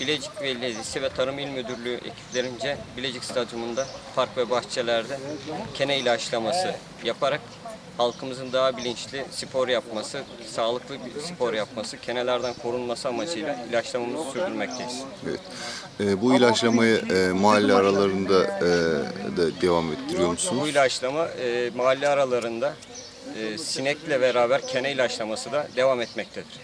Bilecik Belediyesi ve Tarım İl Müdürlüğü ekiplerince Bilecik Stadyumunda park ve bahçelerde kene ilaçlaması yaparak halkımızın daha bilinçli spor yapması, sağlıklı bir spor yapması, kenelerden korunması amacıyla ilaçlamamızı sürdürmekteyiz. Evet. E, bu ilaçlamayı e, mahalle aralarında e, da devam ettiriyor musunuz? Bu ilaçlama e, mahalle aralarında e, sinekle beraber kene ilaçlaması da devam etmektedir.